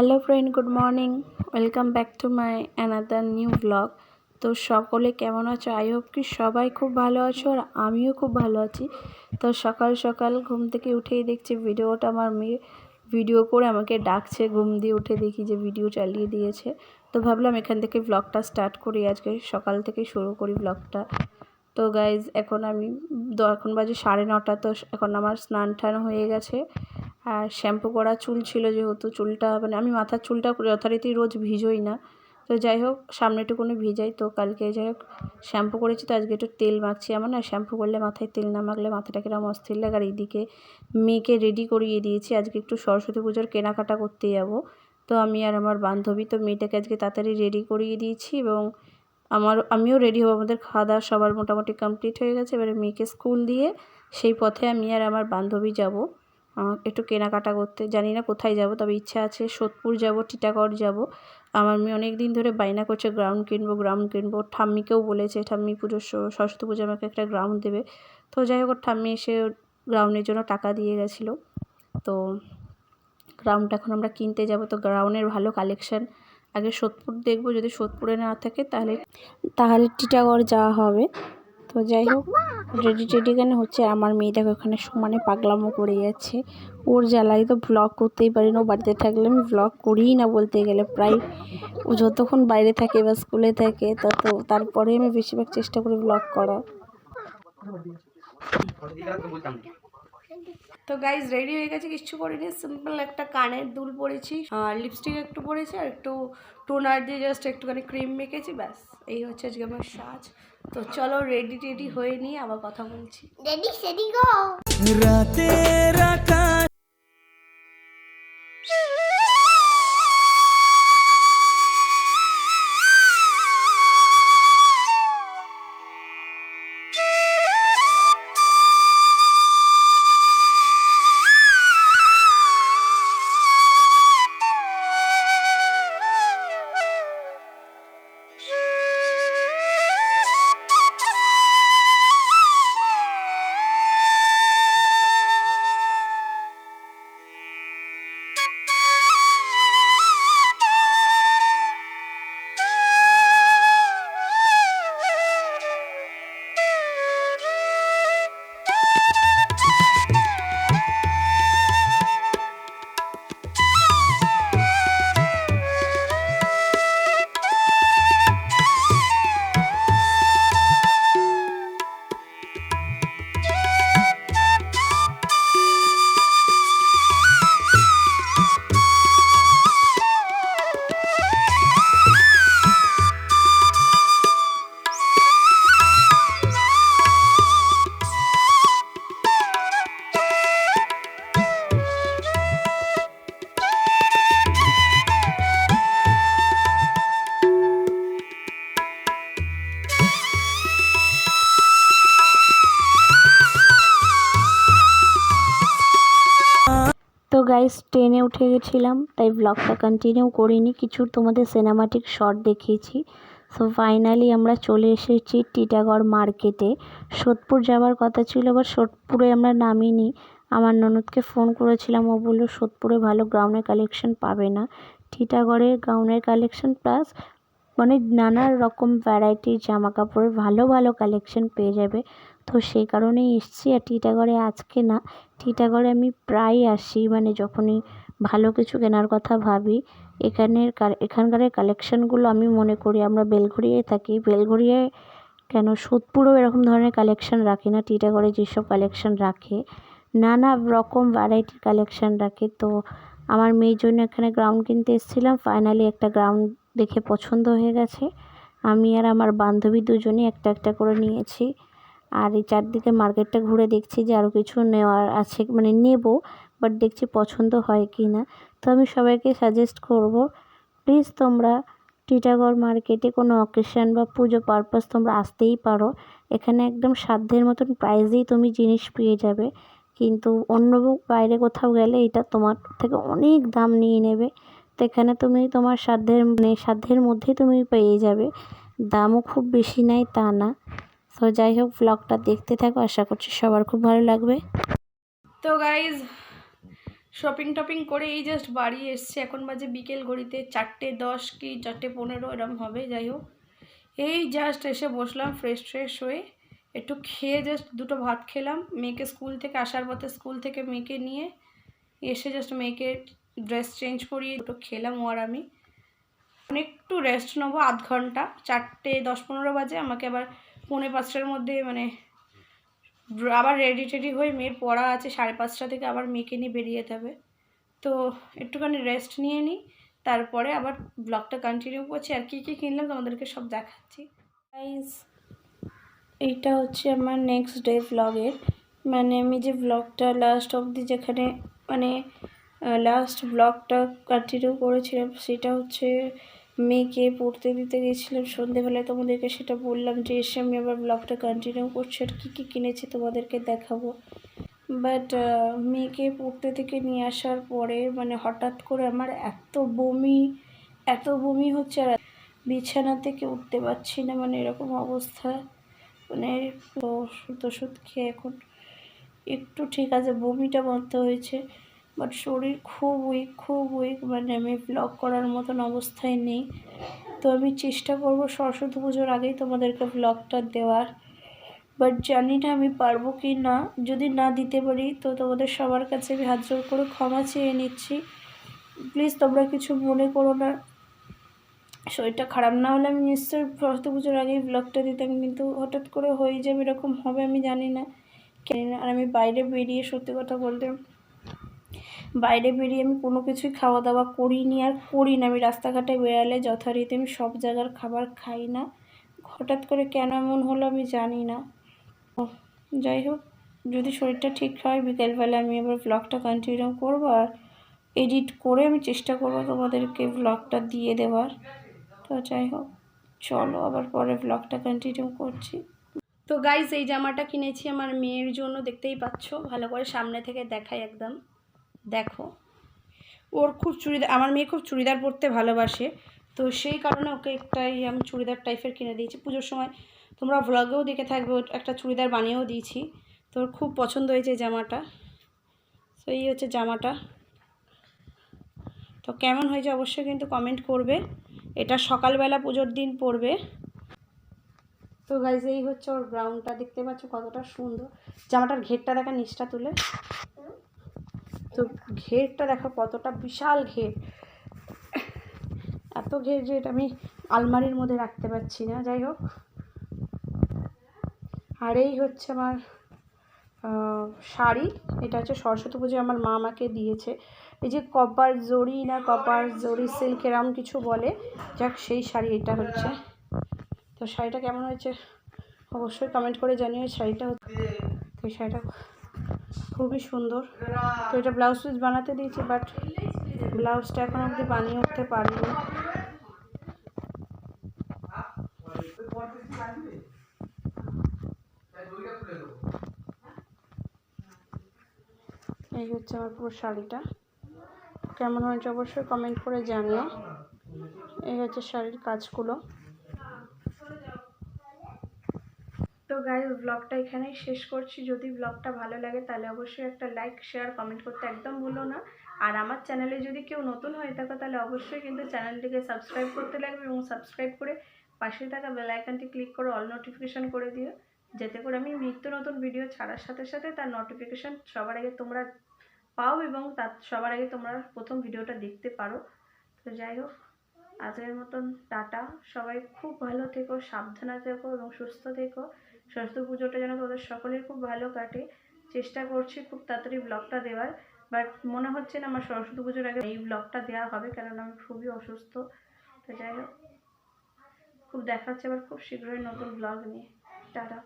Hello friend good morning welcome back to my another new blog তো সকলে কেমন আছো? আই হোপ কি সবাই খুব ভালো আছো আর আমিও খুব ভালো আছি। তো সকাল সকাল ঘুম থেকে উঠেই দেখছি ভিডিওটা আমার মেয়ে ভিডিও করে আমাকে ডাকছে, ঘুম দিয়ে উঠে দেখি যে ভিডিও চালিয়ে দিয়েছে। তো ভাবলাম এখান থেকে ব্লগটা স্টার্ট করি, আজকে সকাল থেকে শুরু করি ব্লগটা তো গাইজ এখন আমি এখন বাজে সাড়ে নটা, তো এখন আমার স্নান টান হয়ে গেছে। আর শ্যাম্পু করা চুল ছিল যেহেতু চুলটা মানে আমি মাথার চুলটা যথারীতি রোজ ভিজোই না। তো যাই হোক সামনেটুকুনি ভিজাই তো, কালকে যাই হোক শ্যাম্পু করেছি তো আজকে একটু তেল মাখছি। আমার না শ্যাম্পু করলে মাথায় তেল না মাখলে মাথাটা কিরম অস্থির লাগে। আর এইদিকে মেয়েকে রেডি করিয়ে দিয়েছি, আজকে একটু সরস্বতী পুজোর কেনাকাটা করতে যাব। তো আমি আর আমার বান্ধবী, তো মেয়েটাকে আজকে তাড়াতাড়ি রেডি করিয়ে দিয়েছি এবং আমার, আমিও রেডি হব। আমাদের খাওয়া দাওয়া সবার মোটামুটি কমপ্লিট হয়ে গেছে। এবারে মেয়েকে স্কুল দিয়ে সেই পথে আমি আর আমার বান্ধবী যাব। একটু কেনাকাটা করতে। জানি না কোথায় যাব, তবে ইচ্ছা আছে সোদপুর যাব, টিটাগড় যাব। আমার মেয়ে অনেক দিন ধরে বায়না করছে গ্রাউন্ড কিনবো গ্রাউন্ড কিনবো। ঠাম্মিকেও বলেছে, ঠাম্মি পুজোর সরস্বতী পুজো আমাকে একটা গ্রাউন্ড দেবে। তো যাই হোক, ঠাম্মি এসে গ্রাউন্ডের জন্য টাকা দিয়ে গেছিল। তো গ্রাউন্ড এখন আমরা কিনতে যাব। তো গ্রাউন্ডের ভালো কালেকশান আগে সোদপুর দেখব, যদি সোদপুরে না থাকে তাহলে তাহলে টিটাগড় যাওয়া হবে। তো যাই হোক, রেডি টেডি কেন হচ্ছে আমার মেয়ে দেখো ওখানে সমানে পাগলামো করে যাচ্ছে। ওর জ্বালায় তো ব্লগ করতেই পারি না বাড়িতে থাকলে আমি ব্লগ করিই না বলতে গেলে প্রায়। ও যতক্ষণ বাইরে থাকে বা স্কুলে থাকে, তত তারপরে আমি বেশিরভাগ চেষ্টা করি ব্লগ করার। তো গাইজ রেডি হয়ে গেছে কিচ্ছু করিনি সিম্পল একটা কানের দুল পরেছি আর লিপস্টিক একটু পরেছি আর একটু টোনার দিয়ে জাস্ট একটুখানি ক্রিম মেখেছি ব্যাস এই হচ্ছে আজকে আমার সাজ। তো চলো রেডি টেডি হয়ে নিয়ে আবার কথা বলছি। রেডি সেডি গো রাতের আকাশ গাইস ট্রেনে উঠে গেছিলাম, তাই ব্লগটা কন্টিনিউ করিনি। কিছু তোমাদের সিনেমাটিক শট দেখিয়েছি। সো ফাইনালি আমরা চলে এসেছি টিটাগড় মার্কেটে সোদপুর যাওয়ার কথা ছিল বাট সোদপুরে আমরা নামিনি। আমার ননদকে ফোন করেছিলাম, ও বলল, সোদপুরে ভালো গ্রাউন্ডের কালেকশন পাবে না। টিটাগড়ের গাউনের কালেকশন প্লাস মানে নানা রকম ভ্যারাইটির জামা কাপড়ের ভালো ভালো কালেকশন পেয়ে যাবে। তো সেই কারণেই এসছি, আর টিটাগড়ে আজকে না টিটাগড়ে আমি প্রায় আসি মানে যখনই ভালো কিছু কেনার কথা ভাবি, এখানের এখানকার কালেকশানগুলো আমি মনে করি আমরা বেলঘড়িয়ায় থাকি। বেলঘড়িয়ায় কেন সোদপুরেও এরকম ধরনের কালেকশান রাখে না টিটাগড়ে যেসব কালেকশান রাখে, নানা রকম ভ্যারাইটির কালেকশান রাখে। তো আমার মেয়ের জন্য এখানে গ্রাউন্ড কিনতে এসেছিলাম ফাইনালি একটা গ্রাউন্ড দেখে পছন্দ হয়ে গেছে। আমি আর আমার বান্ধবী দুজনেই একটা একটা করে নিয়েছি। আর এই চারদিকে মার্কেটটা ঘুরে দেখছি যে আরও কিছু নেওয়ার আছে মানে নেব বাট দেখছি পছন্দ হয় কি না তো আমি সবাইকে সাজেস্ট করব প্লিজ তোমরা টিটাগড় মার্কেটে কোনো অকেশান বা পুজো পারপাস তোমরা আসতেই পারো। এখানে একদম সাধ্যের মতন প্রাইজেই তুমি জিনিস পেয়ে যাবে, কিন্তু অন্য বাইরে কোথাও গেলে এটা তোমার থেকে অনেক দাম নিয়ে নেবে। তো এখানে তুমি তোমার সাধ্যের মানে সাধ্যের মধ্যেই তুমি পেয়ে যাবে। দামও খুব বেশি নেয় তা না। তো যাই হোক ব্লগটা দেখতে থাকো, আশা করছি সবার খুব ভালো লাগবে। তো গাইজ শপিং টপিং করে এই জাস্ট বাড়ি এসছে। এখন বাজে বিকেল ঘড়িতে চারটে দশ কি চারটে পনেরো, এরম হবে, যাই হোক। এই জাস্ট এসে বসলাম ফ্রেশ ফ্রেশ হয়ে। একটু খেয়ে জাস্ট দুটো ভাত খেলাম। মেয়েকে স্কুল থেকে আসার পথে স্কুল থেকে মেয়েকে নিয়ে এসে জাস্ট মেয়েকে ড্রেস চেঞ্জ করিয়ে দুটো খেলাম ও আর আমি। একটু রেস্ট নেব আধ ঘণ্টা। চারটে দশ পনেরো বাজে, আমাকে আবার পৌনে পাঁচটার মধ্যে মানে আবার রেডি টেডি হয়ে মেয়ের পড়া আছে, সাড়ে পাঁচটা থেকে আবার মেয়েকে নিয়ে বেরিয়ে যেতে হবে। তো একটুখানি রেস্ট নিয়ে নিই, তারপরে আবার ব্লগটা কন্টিনিউ করছি। আর কী কী কিনলাম তোমাদেরকে সব দেখাচ্ছি। গাইজ এইটা হচ্ছে আমার নেক্সট ডে ব্লগের মানে আমি যে ব্লগটা লাস্ট অবধি যেখানে মানে লাস্ট ব্লগটা কন্টিনিউ করেছিলাম, সেটা হচ্ছে মেয়েকে পড়তে দিতে গেছিলাম সন্ধেবেলায়, তোমাদেরকে সেটা বললাম যে, এসে আমি আবার ব্লগটা কন্টিনিউ করছি, আর কী কী কিনেছি তোমাদেরকে দেখাবো। বাট মেয়েকে পড়তে থেকে নিয়ে আসার পরে মানে হঠাৎ করে আমার এত বমি এত বমি হচ্ছে আর বিছানা থেকে উঠতে পারছি না মানে এরকম অবস্থা। মানে ওষুধ ওষুধ খেয়ে এখন একটু ঠিক আছে, বমিটা বন্ধ হয়েছে। বাট শরীর খুব উইক খুব উইক মানে আমি ব্লগ করার মতন অবস্থায় নেই। তো আমি চেষ্টা করব সরস্বতী পুজোর আগেই তোমাদেরকে ব্লগটা দেওয়ার। বাট জানি না আমি পারব কি না। যদি না দিতে পারি, তো তোমাদের সবার কাছে আমি হাত জোর করে ক্ষমা চেয়ে নিচ্ছি। প্লিজ তোমরা কিছু মনে করো না। শরীরটা খারাপ না হলে আমি নিশ্চয়ই সরস্বতী পুজোর আগেই ব্লগটা দিতাম, কিন্তু হঠাৎ করে হয়ে যাবে এরকম হবে আমি জানি না কেন আর আমি বাইরে বেরিয়ে সত্যি কথা বলতে বাইরে বেরিয়ে আমি কোনো কিছুই খাওয়া দাওয়া করিনি আর করি না। আমি রাস্তাঘাটে বেরালে যথারীতি আমি সব জায়গার খাবার খাই না। হঠাৎ করে কেন এমন হলো আমি জানি না। যাই হোক, যদি শরীরটা ঠিক হয়, বিকেলবেলা আমি আবার ব্লগটা কন্টিনিউ করব আর এডিট করে আমি চেষ্টা করব তোমাদেরকে ব্লগটা দিয়ে দেওয়ার। তো যাই হোক, চলো আবার পরে ব্লগটা কন্টিনিউ করছি। তো গাইজ এই জামাটা কিনেছি আমার মেয়ের জন্য, দেখতেই পাচ্ছ? ভালো করে সামনে থেকে দেখাই একদম। দেখো। ওর খুব চুড়িদার আমার মেয়ে খুব চুড়িদার পরতে ভালোবাসে। তো সেই কারণে ওকে একটাই আমি চুড়িদার টাইপের কিনে দিয়েছি। পুজোর সময় তোমরা ভ্লগেও দেখে থাকবে একটা চুড়িদার বানিয়েও দিয়েছি। তো ওর খুব পছন্দ হয়েছে জামাটা। তো এই হচ্ছে জামাটা। তো কেমন হয়েছে অবশ্যই কিন্তু কমেন্ট করবে। এটা সকালবেলা পুজোর দিন পরবে। তো গাইজ এই হচ্ছে ওর গ্রাউন্ডটা দেখতে পাচ্ছ কতটা সুন্দর। জামাটার ঘেরটা দেখা নিচটা তুলে। তো ঘেরটা দেখো কতটা বিশাল ঘের। এত ঘের যে এটা আমি আলমারির মধ্যে রাখতে পারছি না, যাই হোক। আর এই হচ্ছে আমার শাড়ি। এটা হচ্ছে সরস্বতী পুজোয় আমার মা আমাকে দিয়েছে। এই যে কপার জরি না, কপার জরি সিল্ক এরম কিছু বলে। যাক, সেই শাড়ি এটা হচ্ছে। তো শাড়িটা কেমন হয়েছে? অবশ্যই কমেন্ট করে জানিও শাড়িটা তো শাড়িটা খুবই সুন্দর। তো এটা ব্লাউজ পিস বানাতে দিয়েছি বাট ব্লাউজটা এখন অবধি বানিয়ে উঠতে পারিনি। এই হচ্ছে আমার পুরো শাড়িটা। কেমন হয়েছে অবশ্যই কমেন্ট করে জানিও। এই হচ্ছে শাড়ির কাজগুলো তো গাইজ ব্লগটা এখানেই শেষ করছি। যদি ব্লগটা ভালো লাগে, তাহলে অবশ্যই একটা লাইক শেয়ার কমেন্ট করতে একদম ভুলো না। আর আমার চ্যানেলে যদি কেউ নতুন হয়ে থাকো, তাহলে অবশ্যই কিন্তু চ্যানেলটিকে সাবস্ক্রাইব করতে লাগবে এবং সাবস্ক্রাইব করে পাশে থাকা বেল আইকনটি ক্লিক করে অল নোটিফিকেশন করে দিও। যাতে করে আমি নিত্য নতুন ভিডিও ছাড়ার সাথে সাথে তার নোটিফিকেশন সবার আগে তোমরা পাও এবং তার সবার আগে তোমরা প্রথম ভিডিওটা দেখতে পারো। তো যাই হোক। আজকের মতন টাটা। সবাই খুব ভালো থেকো, সাবধানে থেকো এবং সুস্থ থেকো। সরস্বতী পুজোটা যেন তোদের সকলের খুব ভালো কাটে। চেষ্টা করছি খুব তাড়াতাড়ি ব্লগটা দেওয়ার বাট মনে হচ্ছে না আমার সরস্বতী পুজোর আগে এই ব্লগটা দেওয়া হবে কারণ আমি খুবই অসুস্থ। তো যাই হোক, খুব দেখা হচ্ছে আবার খুব শীঘ্রই নতুন ব্লগ নিয়ে। টাটা।